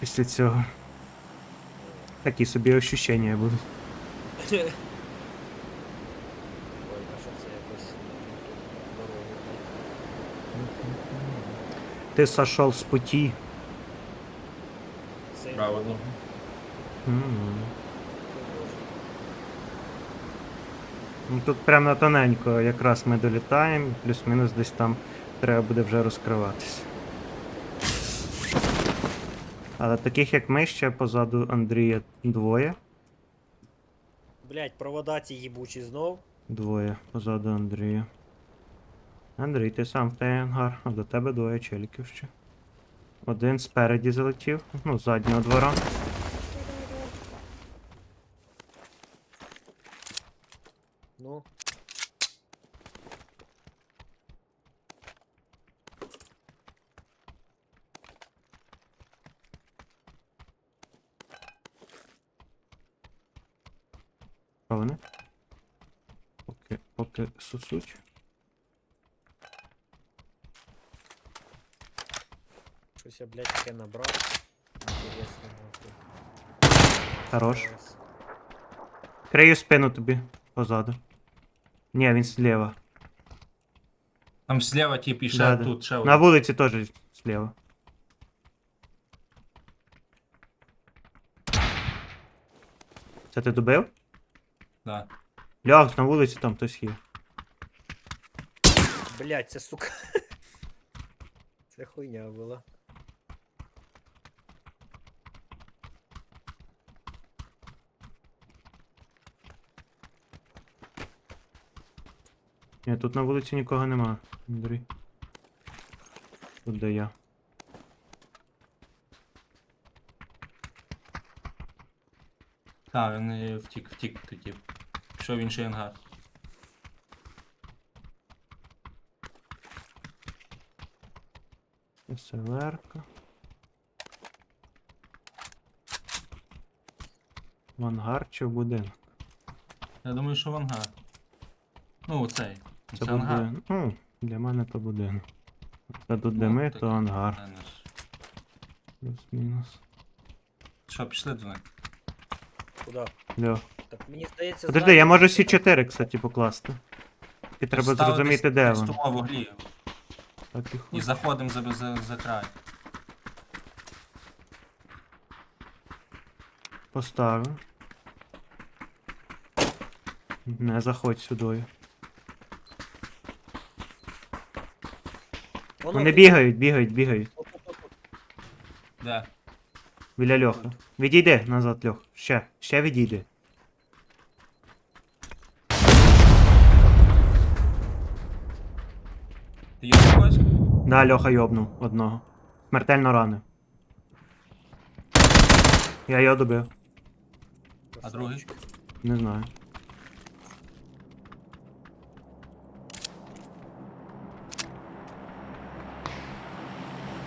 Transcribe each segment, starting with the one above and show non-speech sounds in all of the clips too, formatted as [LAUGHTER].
після цього. Такі собі ощущення будуть. Ти сошел з путі. Правильно. М. це. Ну, Тут прямо на тоненько якраз ми долітаємо, плюс-мінус десь там треба буде вже розкриватися. Але таких як ми ще позаду Андрія двоє. Блять, провода ці їбучі знов. Двоє позаду Андрія. Андрій, ти сам в той ангар, а до тебе двоє челіків ще. Один спереді залетів, ну, з заднього двора. поки сусуть. Щось я, блядь, таке набрав. Інтересно, нахуй. Хорош. Зараз. Крию спину тобі позаду. Ні, він зліва. Там слева тип і ще Да, да. тут ще На один. вулиці теж зліва. Це ти добив? Да. Ляг, на вулиці там хтось є. Блять, це сука. [LAUGHS] Це хуйня була. Ні, тут на вулиці нікого нема, Андрій. Тут де я. Так, він е, втік, втік тип. Пішов в інший ангар. СЛР-ка. В ангар чи в будинок? Я думаю, що в ангар. Ну, оцей. Це, Це, ангар. Ну, для мене то будинок. Та тут де Ну, ми, то ангар. Плюс-мінус. Що, пішли до них? Куда? Льо. Так мені здається. Подожди, я можу хтось там- Сі4, кстати, покласти. І треба Ставитись зрозуміти, де він. Так і І заходимо за, за, за край. Поставив. Не заходь сюди. Воно Вони бігають, бігають, бігають. Де? Біля Льоха. Відійди назад, Льох. Ще, ще відійди. Да, Льоха йобнув одного. Смертельно ранив. Я його добив. А другий? Не знаю.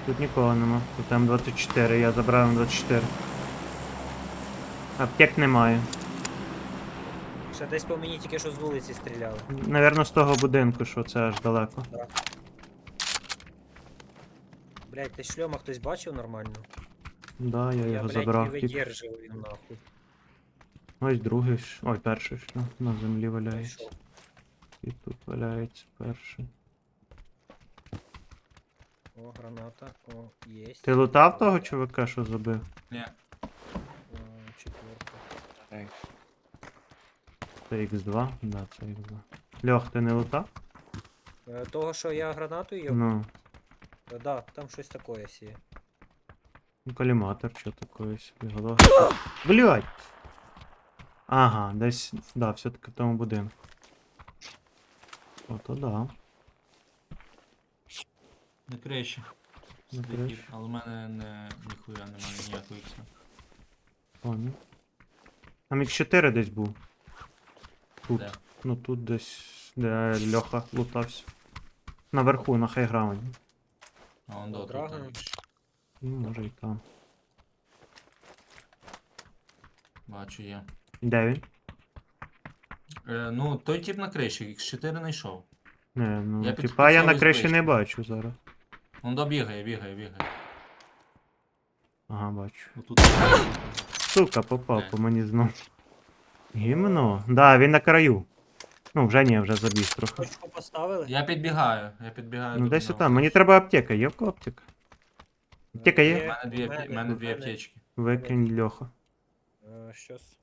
Тут нікого нема. Тут М24, я забрав М24. Аптек немає. Ще десь по мені тільки що з вулиці стріляли. Наверно, з того будинку, що це аж далеко. Блять, ти шльома хтось бачив нормально? Да, я Я, його блять, забрав. не видержив він нахуй. Ось другий. ж- Ой, перший ж, ну, на землі валяється. Пішов. І тут валяється перший. О, граната. О, єсть. Ти лутав того чувака, що забив? Ні. О, четверка. Це Х2? Да, це Х2. Льох, ти не лутав? Е, Того, що я гранату є? Ну, Да, там щось таке сіє. ну, коліматор, що такое собі голова. Блять! Ага, десь, да, все-таки в тому будинку. Ото да. На криші. На криші. Але в мене не, ніхуя немає ніякого ікса. Понял. Там Х4 десь був. Тут. Де? Ну тут десь, де Льоха лутався. Наверху, на хайграунді. А он Ну, до Драгон. Ну, може і там. Бачу я. Де він? Е, ну, той тип на криші, X4 знайшов. Не, ну, Я типа я на підписав криші не бачу зараз. Он добігає, бігає, бігає. Ага, бачу. Отут. Сука, попав Блядь. по мені знов. Гімно. Да, він на краю. Ну, вже ні, вже забіг трохи. Точку поставили? Я підбігаю, я підбігаю. Ну до десь там. Мені треба аптека, є в кого аптека? Аптека У є? мене дві, У апте- мене дві аптечки. Викинь льоха. Е, Щось.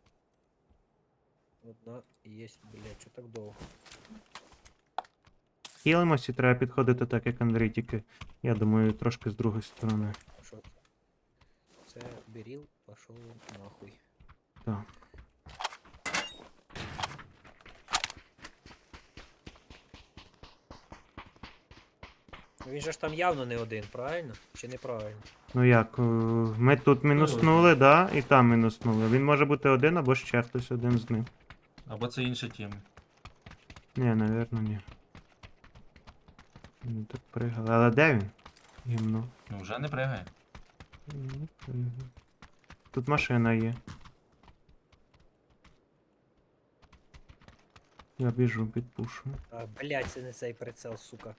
Одна є, блядь, що так довго? Хілимось і треба підходити так, як Андрій, тільки, я думаю, трошки з другої сторони. Що це? Це Беріл пішов нахуй. Так. Він же ж там явно не один, правильно? Чи неправильно? Ну як, е, ми тут мінуснули, да, і там мінуснули. Він може бути один або ще хтось один з ним. Або це інші тіми. Ні, навірно, ні. Він так пригали. Але де він? Гімно. Ну вже не пригає. Ну. Тут машина є. Я біжу, підпушую. А, блядь, це не цей прицел, сука.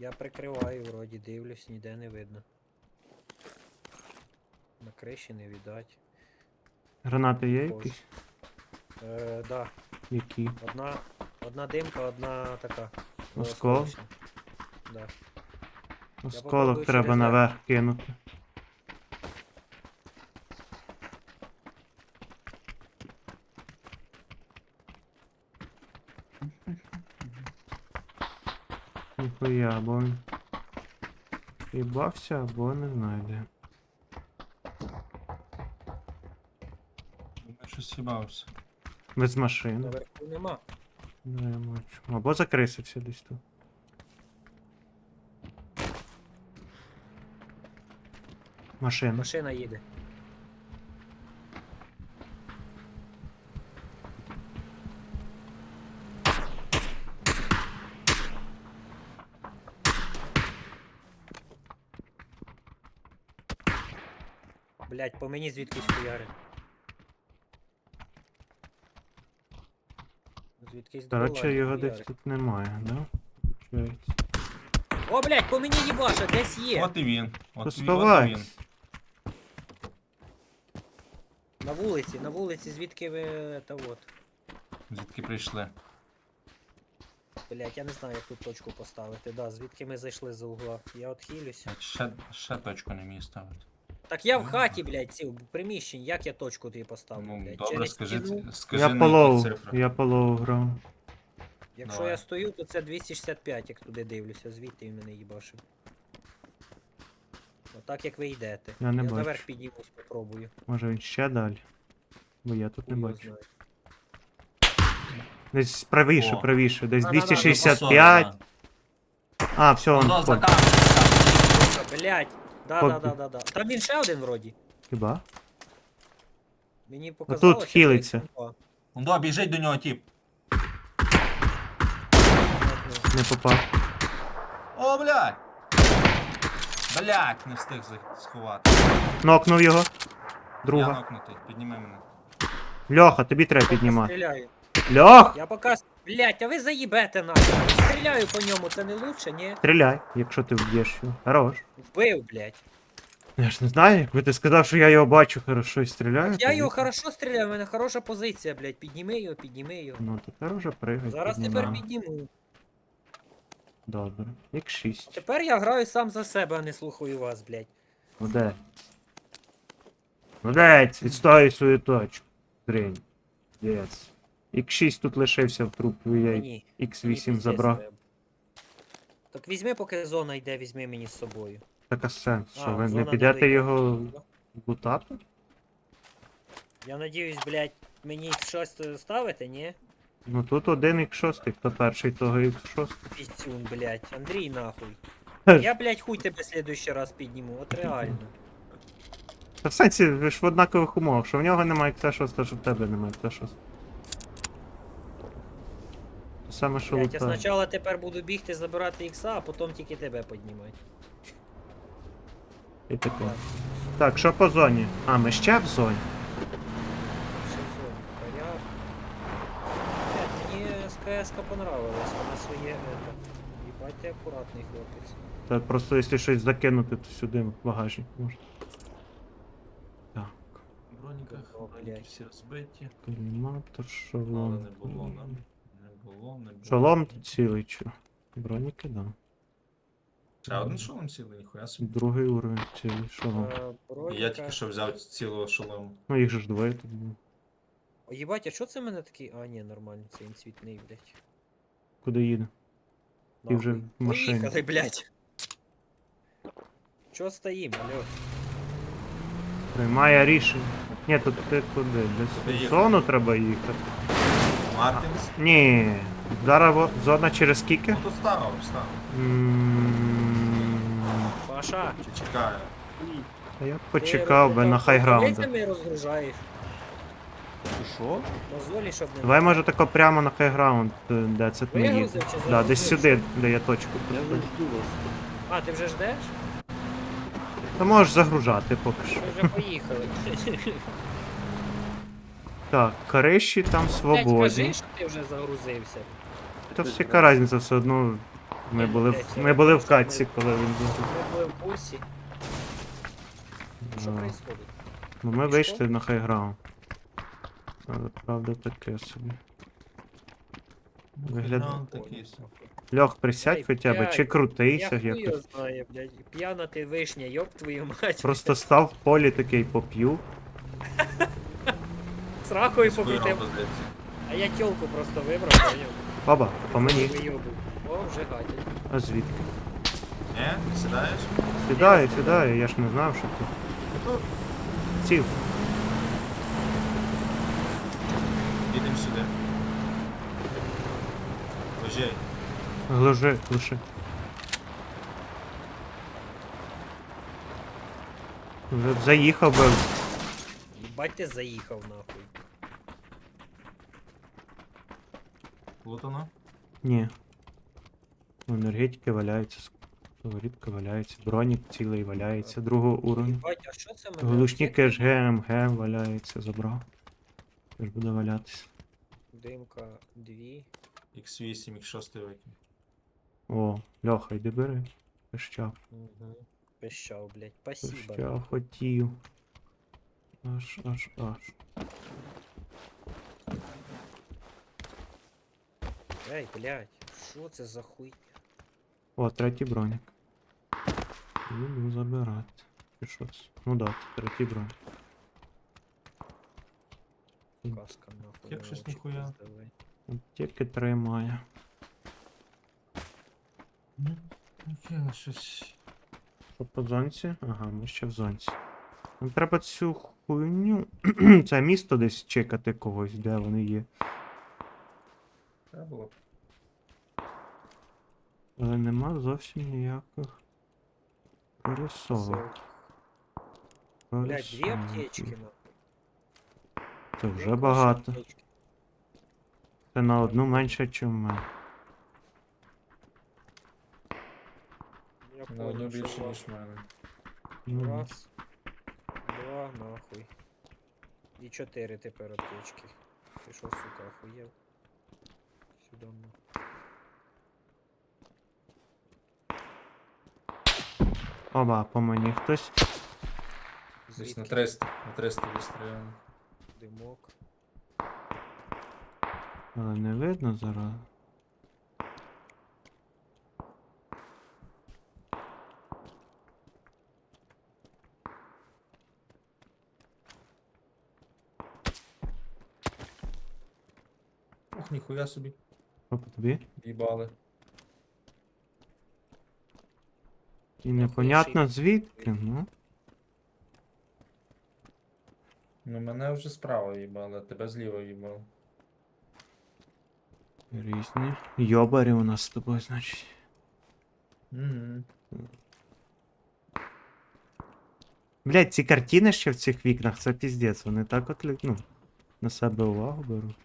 Я прикриваю, вроді дивлюсь, ніде не видно. На криші не віддать. Гранати є Боже. якісь? Е, да, Які? одна, одна димка, одна така. Оскол? осколочна. Да. Осколок попробую треба через наверх кинути. Ніхуя, або їбався, або не знаю де. Я щось їбався. Без машини. Наверху нема. Ну, я бачу. Або закрисився десь тут. Машина. Машина їде. Блять, по мені звідкись хуяри. Звідкись долари його хуяри. десь тут немає, да? Получається. О, блять, по мені їбаша, десь є. От і він. От, і- от він. На вулиці, на вулиці, звідки ви та от. Звідки прийшли. Блять, я не знаю, як тут точку поставити. Да, звідки ми зайшли за угла. Я отхилюсь. Так, ще, ще точку не міг ставити. Так я в хаті, блядь, ці в приміщенні, як я точку тобі поставлю, Ну, блядь? добре, Через скажи, стіну. скажи Я на які полов, цифри. я полов грав. Якщо Давай. я стою, то це 265, як туди дивлюся, звідти він мене їбашив. Отак як ви йдете. Я не я наверх бачу. піднімусь, попробую. Може він ще далі. Бо я тут не Хуй його бачу. знає. Десь правіше, О. правіше. Десь Да-да-да, 265. А, все, он за камерою. Блядь, да, да, да, да, да. Там він ще один вроді. Хіба? Мені показалося. хилиться. Ну, да, біжить до нього тіп. Не попав. О, блядь! Блядь, не встиг за- сховати. Нокнув його. Я Друга. нокнутий, підніми мене. Льоха, тобі треба піднімати. Стріляю. Льох! Я пока... Блядь, а ви заїбете нахуй. Стріляю по ньому, це не лучше, ні? Стріляй, якщо ти вб'єш його. Хорош. Вбив, блядь. Я ж не знаю, якби ти сказав, що я його бачу хорошо і стріляю. Я то його ні. хорошо стріляю, в мене хороша позиція, блядь. Підніми його, підніми його. Ну тепер уже пригай. Зараз тепер піднімаю. підніму. Добре. Як 6. Тепер я граю сам за себе, а не слухаю вас, блядь. Молодець. Молодець, відстоюй свою точку. Дрінь. Єс. X6 тут лишився в трупу, я Мені. мені X8 пиздець забрав. треба. Так візьми, поки зона йде, візьми мені з собою. Така сенс, що А, ви не зона підете далека. його лутати? Я надіюсь, блядь, мені щось ставити, ні? Ну тут один X6, хто перший, того X6. Пістюн, блядь. Андрій нахуй. Я, блядь, хуй тебе следующий раз підніму, от реально. Та в сенсі, ви ж в однакових умовах, що в нього немає X6, що в тебе немає X6. Саме, що Блядь, я лутає. спочатку тепер буду бігти забирати ікса, а потім тільки тебе піднімати. І таке. Так, Так, що по зоні? А, ми ще в зоні. ще зона. Коряк. Блядь, мені СКС-ка понравилась, вона своє это. Їбать ти акуратний хлопець. Та просто якщо щось закинути, то сюди в багажник можна. броніках, О, броніки блядь. всі розбиті. Коліматор, Але шолом. не було нам. Було, не було. Шолом тут цілий, чо. Броніки, да. Ще один шолом цілий, ніхуя собі. Другий уровень цілий шолом. Я броніка. тільки що взяв цілого шолому. Ну їх же ж двоє тут було. О, Єбать, а що це в мене такий? А, ні, нормально, це він цвітний, блядь. Куди їде? Ти вже Нахуй. в машині. Поїхали, блядь. Чо стоїм, алло? Приймає рішення. Ні, тут ти куди? Десь Куди в їхати? зону треба їхати. Мартінс? Ні. Зараз во- зона через скільки? Ну тут став. М, Паша, Чи чекає? Та я ти почекав би на хайграунду. колесами розгружаєш. Що? Дозволі, щоб не... Давай може тако прямо на хайграунд, е, де це ми Вигрузив чи Да, загрузив? десь сюди, де я точку Я не поставлю. жду вас. А, ти вже ждеш? Та можеш загружати поки що. Ми вже поїхали. Так, криші там Блядь, свободні. кажи, що ти вже загрузився. Та всяка різниця, все одно. Ми були, в- ми були в катці, коли він був. Ми були в курсі. Що Да. происходит? Ну ми вийшли на хайграунд. Але правда таке собі. Вигляд- такий. Льох, присядь хоча б, блядь, чи крутийся Я хуй його якось. знаю, блядь. П'яна ти вишня, ёб твою мать. Просто став в полі такий поп'ю. [LAUGHS] З ракою Скоро покрутив. А я тілку просто вибрав, поняв? Оба, по мені. О, вже гатять. А звідки? Ні? Не сідаєш? Сідаю, сідаю, я ж не знав, що ти. Тут. Сів. Їдемо сюди. Лежей. Глуши, глуши. Вже б заїхав би. Їбать ти заїхав нахуй. Плутано. Ні. Ну, Енергетики валяються, сковорідка валяється, бронік цілий валяється, другого уровня. Їбать, а що це мене? Глушники ж ГМГ валяється, забрав. Теж буде валятися. Димка 2. X8, X6 викинь. О, Льоха, йди бери. Пищав. Угу. Пищав, блядь. Спасибо. Пищав, хотів. Аж, аж, аж. Ей, блядь, що це за хуй? О, третій бронік. Іду забирати. Чи що це? Ну да, це третій бронік. Каска нахуй. Як щось ніхуя. пиздавай. Тільки тримає. Ну, яке щось. Що по зонці? Ага, ми ще в зонці. Нам треба цю хуйню. [CLEARS THROAT] Це місто десь чекати когось, де вони є. Треба було. б. Але нема зовсім ніяких пересовок. Все. Блядь, дві аптечки нахуй. Це вже багато. аптечки. Це на одну менше, ніж в мене. Я На одну понял, що більше, у ніж в мене. Ну, Раз, два, нахуй. І чотири тепер аптечки. Ти що, сука, охуєв? Сюди на. Оба, по мені хтось. Десь на Звідки 300. На 300 вистріляємо. димок. Але не видно зараз. Ох, ніхуя собі. Що по тобі? Їбали. І непонятно звідки, ну. Ну мене вже справа їбали, а тебе зліва їбали. Різні. Йобарі у нас з тобою, значить. Угу. Блять, ці картини ще в цих вікнах, це піздець. Вони так от ну, на себе увагу беруть.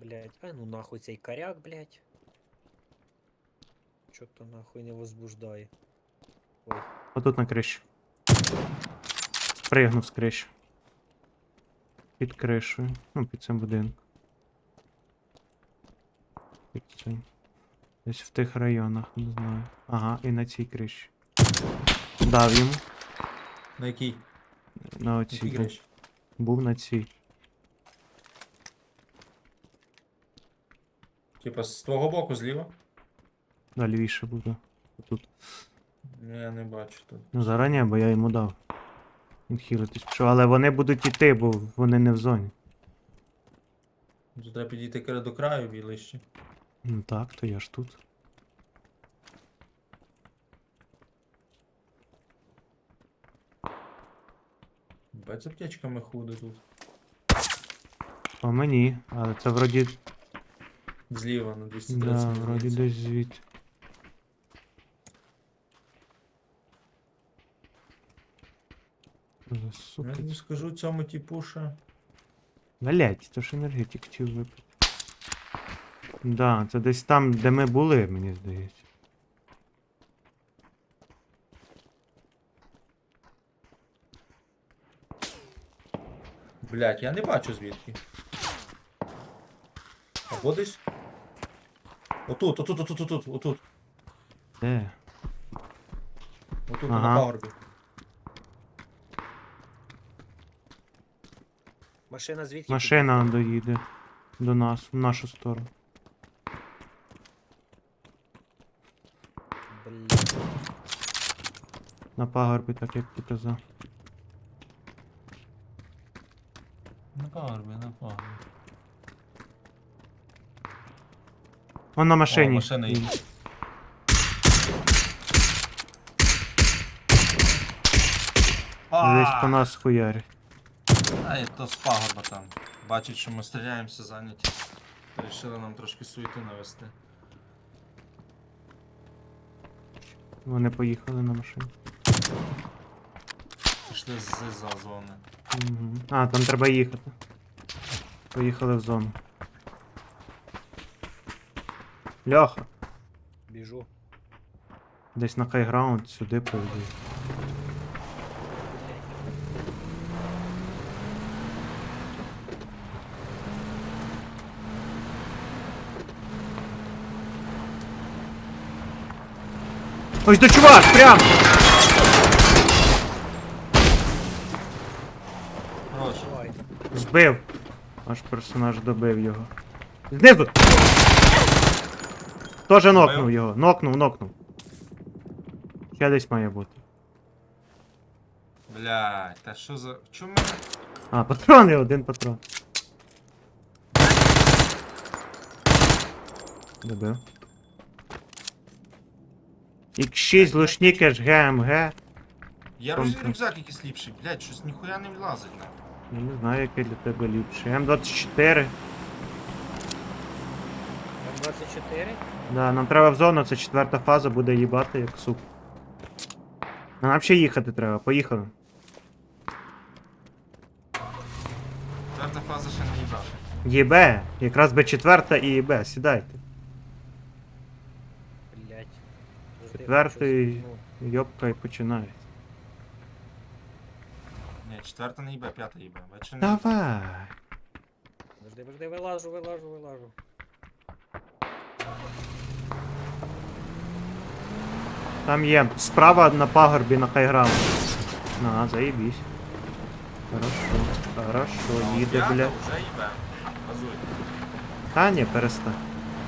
Блять, а ну нахуй цей коряк, блять. Чо-то нахуй не возбуждає. Ой, Отут на криші. Спригнув з криші. Під кришею. Ну, під цим будинком. Під цим. Десь в тих районах, не знаю. Ага, і на цій криші. Дав йому. На який? На оцій. був. Був на цій. Типа з твого боку зліва? Да, лівіше буду. Тут. Ну я не бачу тут. Ну зарані, бо я йому дав. Він хілитись пішов. Але вони будуть іти, бо вони не в зоні. Тут треба підійти до краю білище. Ну так, то я ж тут. Бать з аптечками худе тут. По мені, але це вроді. Зліва на 230. Да, вроді десь звідти. Я тобі скажу цьому типу, що... Блять, то ж енергетик хотів випити. Да, це десь там, де ми були, мені здається. Блять, я не бачу звідки. Або десь. Отут, отут, отут, отут, отут. Де? Отут Ага. на пагорбі. Машина звідки? Машина доїде до нас, в нашу сторону. Блядь. На пагорбі, так як ти казав. На пагорбі, на пагорбі. Он на машині. машина їде. їде. Десь по нас хуярить. Ай, то з пагорба там. Бачить, що ми стріляємося зайняті. Рішили нам трошки суєти навести. Вони поїхали на машині. Пішли з за зони. Угу. А, там треба їхати. Поїхали в зону. Льоха, Біжу. десь на хайграунд сюди поведи. Ось до чувак, прям! Збив. Наш персонаж добив його. Знизу! Тоже нокнув його. Нокнув, нокнув. Ще десь має бути. Блять, та що за. Чому. А, патрони, один патрон. Добив. X6, лушнікеш, ГМГ. Я Там- роз... рюкзак якийсь ліпший, блять, щось ніхуя не влазить на. Я не знаю, який для тебе ліпший. М24. М24? Да, нам треба в зону, це четверта фаза, буде їбати як суп. Нам ще їхати треба, поїхали. Четверта фаза ще не їбаше. ЄБ, якраз би четверта і ЄБ, сідайте. Завжди Четвертий. Йопка і починається. Ні, четверта не їбе, п'ята їбе. Бачиш, не Давай. Завжди, завжди вилажу, вилажу, вилажу. Там є справа на пагорбі на хайграунд. На, заєбісь. Хорошо, хорошо, О, їде, бля. Та ні, перестань.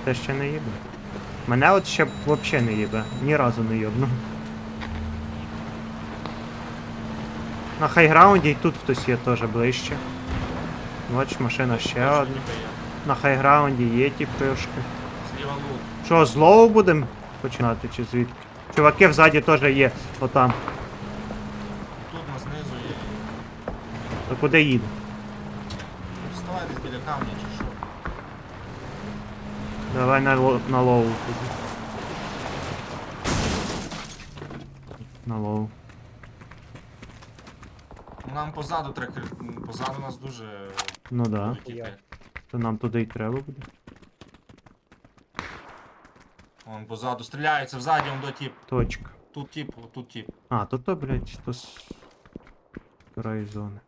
Це ще не їбе. Мене от ще взагалі не їбе. Ні разу не йобну. На хайграунді і тут хтось є теж ближче. Бач, машина ще одна. є. На хайграунді є ті пишки. Що, злоу будемо починати чи звідки? Чуваки взаді теж є, отам. Тут на знизу є. То куди їде? Вставай десь біля камня чи що. Давай на, ло- на лоу. На лоу. Ну, Нам позаду треба. кри- м, Позаду нас дуже. Ну да. іти. То нам туди й треба буде. Вон позаду стріляється, взаді, он до тіп. Точка. Тут тіп, тут тіп. А, то то, блядь, то з краю зони.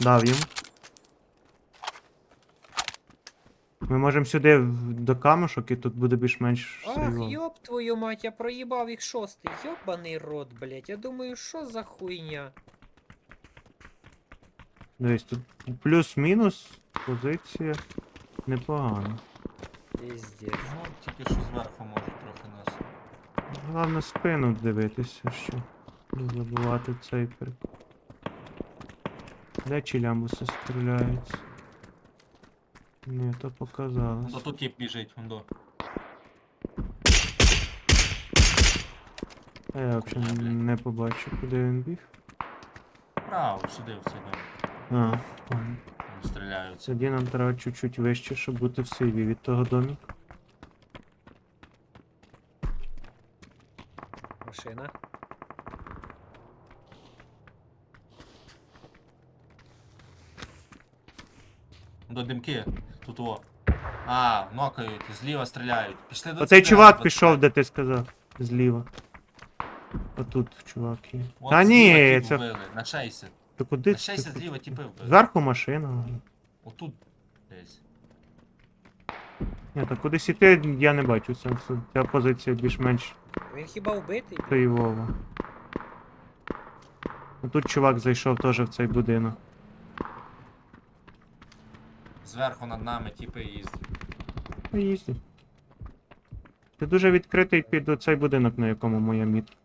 Дав їм. Ми можемо сюди в- до камушок і тут буде більш-менш Ах, сейвово. йоп твою мать, я проїбав їх шостий. Йобаний рот, блять. Я думаю, що за хуйня? Дивись, тут плюс-мінус позиція непогана. Головне спину дивитися, що не забувати цей прикол. Де чилямбуси стріляються? Ні, то показалось. то тут тип біжить, вон до. А я взагалі не побачив, куди він біг. Право, сюди в цей дом. А, понял. Стріляються. Тоді нам треба чуть-чуть вище, щоб бути в сейві від того доміка. Машина. До димки. Тут о. А, нокають, зліва стріляють. Пішли до Оцей чувак до пішов, цього. де ти сказав. Зліва. Отут чувак є. От Та зліва ні, тіп це. вбили, На шейсі. Ти куди? На ти шейсі зліва тіпи вбили. Зверху машина. Отут десь. Ні, так кудись іти я не бачу сенсу. Ця позиція більш-менш Він хіба вбитий? Києвова. Ну, Тут чувак зайшов теж в цей будинок. Зверху над нами тіпи їздять. Ну, їздять. Ти дуже відкритий під оцей будинок, на якому моя мітка.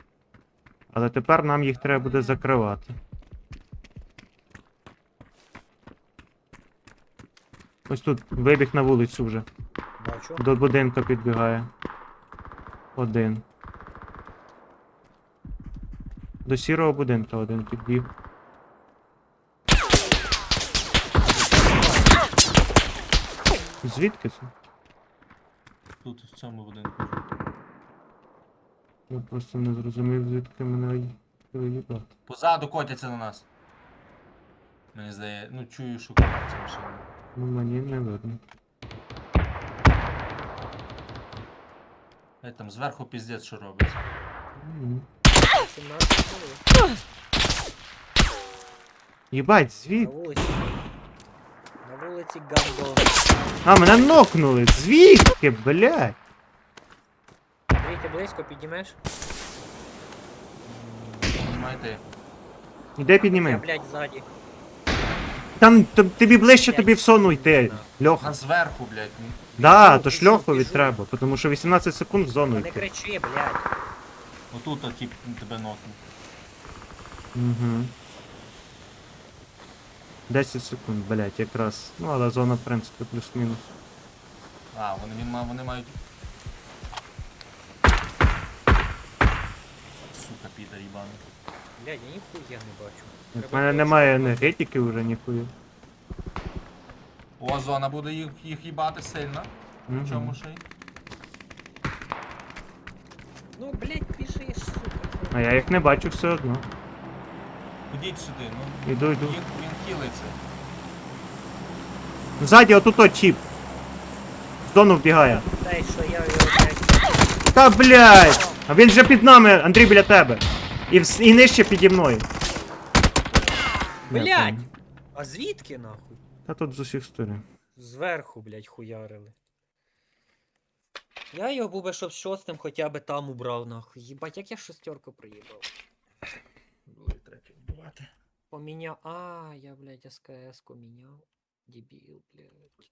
Але тепер нам їх треба буде закривати. Ось тут вибіг на вулицю вже. Бачу. До будинка підбігає. Один. До сірого будинка один підбіг. Звідки це? Тут в цьому будинку. Я просто не зрозумів, звідки мене виїбати. Позаду котяться на нас. Мені здається, ну чую, що котяться машина. Ну мені не видно. Геть там зверху піздець, що робиться. М. 17 хвилин. Їбать, На вулиці. На вулиці Гандон. А, мене нокнули! Звідки, блядь? Ти близько піднімеш? Понимаєте? Іде Я, підніми. блядь, ззаді. Там т- тобі ближче, Блядь. тобі в сону йти. Льоха. На зверху, блядь. Да, то ж льохові треба, тому що 18 секунд в зону йти. не кричи, блядь. Отут от тип тебе нокнув. Угу. 10 секунд, блядь, якраз. Ну, але зона, в принципі, плюс-мінус. А, вони, він ма- вони мають. Сука, піда їбаний. Блядь, я ніхуя не бачу. У Треба мене немає енергетики вже ніхуя. О, зона буде їх, їх їбати сильно. Мгм. В чому ще й? Ну, блядь, біжиш, сука. А я їх не бачу все одно. Ходіть сюди, ну. Іду, йду. Їх, він хілиться. Ззаді отут от чіп. В зону вбігає. Дай, що я його, блядь, Та блядь! А він же під нами, Андрій біля тебе. І, вс- і нижче піді мною. Блядь! А звідки нахуй? Та тут з усіх сторон. Зверху, блядь, хуярили. Я його був би, щоб шостим хоча б там убрав, нахуй. Їбать, як я шестерку приїбав. Були третій вбивати. Поміняв. А, я, блядь, СКС-ку міняв. Дебіл, блядь.